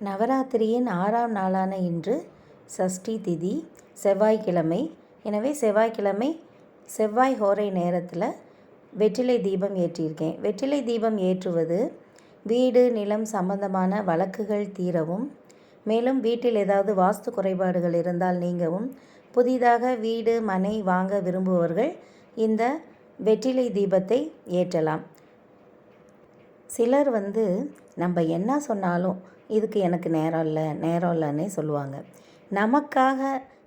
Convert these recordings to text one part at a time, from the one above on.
நவராத்திரியின் ஆறாம் நாளான இன்று சஷ்டி திதி செவ்வாய்க்கிழமை. எனவே செவ்வாய்க்கிழமை செவ்வாய் ஹோரை நேரத்தில் வெற்றிலை தீபம் ஏற்றியிருக்கேன் வெற்றிலை தீபம் ஏற்றுவது வீடு நிலம் சம்பந்தமான வழக்குகள் தீரவும் மேலும் வீட்டில் ஏதாவது வாஸ்து குறைபாடுகள் இருந்தால் நீங்கவும் புதிதாக வீடு மனை வாங்க விரும்புபவர்கள் இந்த வெற்றிலை தீபத்தை ஏற்றலாம். சிலர் வந்து நம்ம என்ன சொன்னாலும் இதுக்கு எனக்கு நேரம் இல்லை நேரம் இல்லைன்னே சொல்லுவாங்க. நமக்காக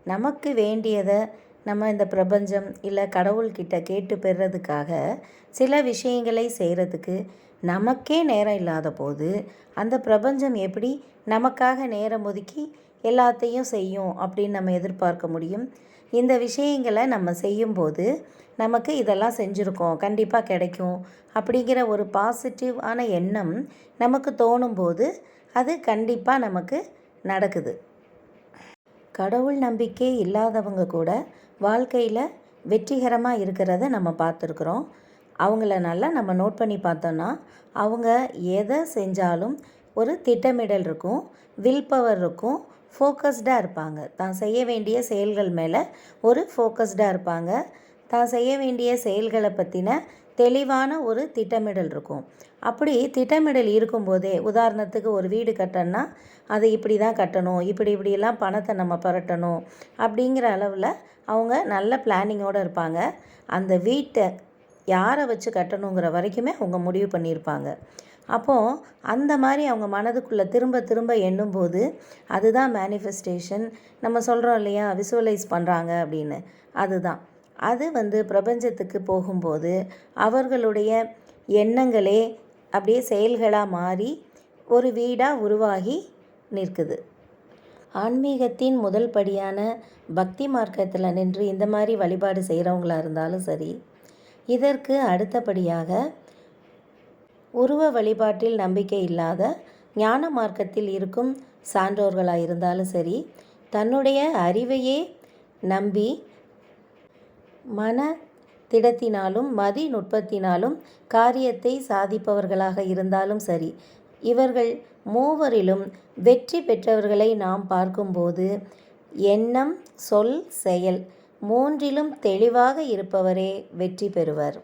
நமக்கு வேண்டியதை நம்ம இந்த பிரபஞ்சம் இல்லை கடவுள்கிட்ட கேட்டு பெறுறதுக்காக சில விஷயங்களை செய்கிறதுக்கு நமக்கே நேரம் இல்லாத போது அந்த பிரபஞ்சம் எப்படி நமக்காக நேரம் ஒதுக்கி எல்லாத்தையும் செய்யும் அப்படின்னு நம்ம எதிர்பார்க்க முடியும். இந்த விஷயங்களை நம்ம செய்யும்போது நமக்கு இதெல்லாம் செஞ்சுருக்கோம் கண்டிப்பாக கிடைக்கும் அப்படிங்கிற ஒரு பாசிட்டிவான எண்ணம் நமக்கு தோணும்போது அது கண்டிப்பாக நமக்கு நடக்குது. கடவுள் நம்பிக்கை இல்லாதவங்க கூட வாழ்க்கையில் வெற்றிகரமாக இருக்கிறத நம்ம பார்த்துருக்குறோம். அவங்கள நல்லா நம்ம நோட் பண்ணி பார்த்தோன்னா அவங்க எதை செஞ்சாலும் ஒரு திட்டமிடல் இருக்கும் வில் பவர் இருக்கும் ஃபோக்கஸ்டாக இருப்பாங்க. தான் செய்ய வேண்டிய செயல்கள் மேலே ஒரு ஃபோக்கஸ்டாக இருப்பாங்க. தான் செய்ய வேண்டிய செயல்களை பற்றின தெளிவான ஒரு திட்டமிடல் இருக்கும். அப்படி திட்டமிடல் இருக்கும்போதே உதாரணத்துக்கு ஒரு வீடு கட்டணும்னா அதை இப்படி தான் கட்டணும் இப்படி இப்படியெல்லாம் பணத்தை நம்ம புரட்டணும் அப்படிங்கிற அளவில் அவங்க நல்ல பிளானிங்கோடு இருப்பாங்க. அந்த வீட்டை யாரை வச்சு கட்டணுங்கிற வரைக்குமே அவங்க முடிவு பண்ணியிருப்பாங்க. அப்போது அந்த மாதிரி அவங்க மனதுக்குள்ளே திரும்ப திரும்ப எண்ணும்போது அதுதான் மேனிஃபெஸ்டேஷன் நம்ம சொல்கிறோம் இல்லையா விசுவலைஸ் பண்ணுறாங்க அப்படின்னு. அதுதான். அது வந்து பிரபஞ்சத்துக்கு போகும்போது அவர்களுடைய எண்ணங்களே அப்படியே செயல்களாக மாறி ஒரு வீடாக உருவாகி நிற்குது. ஆன்மீகத்தின் முதல் படியான பக்தி மார்க்கத்தில் நின்று இந்த மாதிரி வழிபாடு செய்கிறவங்களா இருந்தாலும் சரி இதற்கு அடுத்தபடியாக உருவ வழிபாட்டில் நம்பிக்கை இல்லாத ஞான மார்க்கத்தில் இருக்கும் சான்றோர்களாக இருந்தாலும் சரி தன்னுடைய அறிவையே நம்பி மன திடத்தினாலும் மதி நுட்பத்தினாலும் காரியத்தை சாதிப்பவர்களாக இருந்தாலும் சரி இவர்கள் மூவரிலும் வெற்றி பெற்றவர்களை நாம் பார்க்கும்போது எண்ணம் சொல் செயல் மூன்றிலும் தெளிவாக இருப்பவரே வெற்றி பெறுவர்.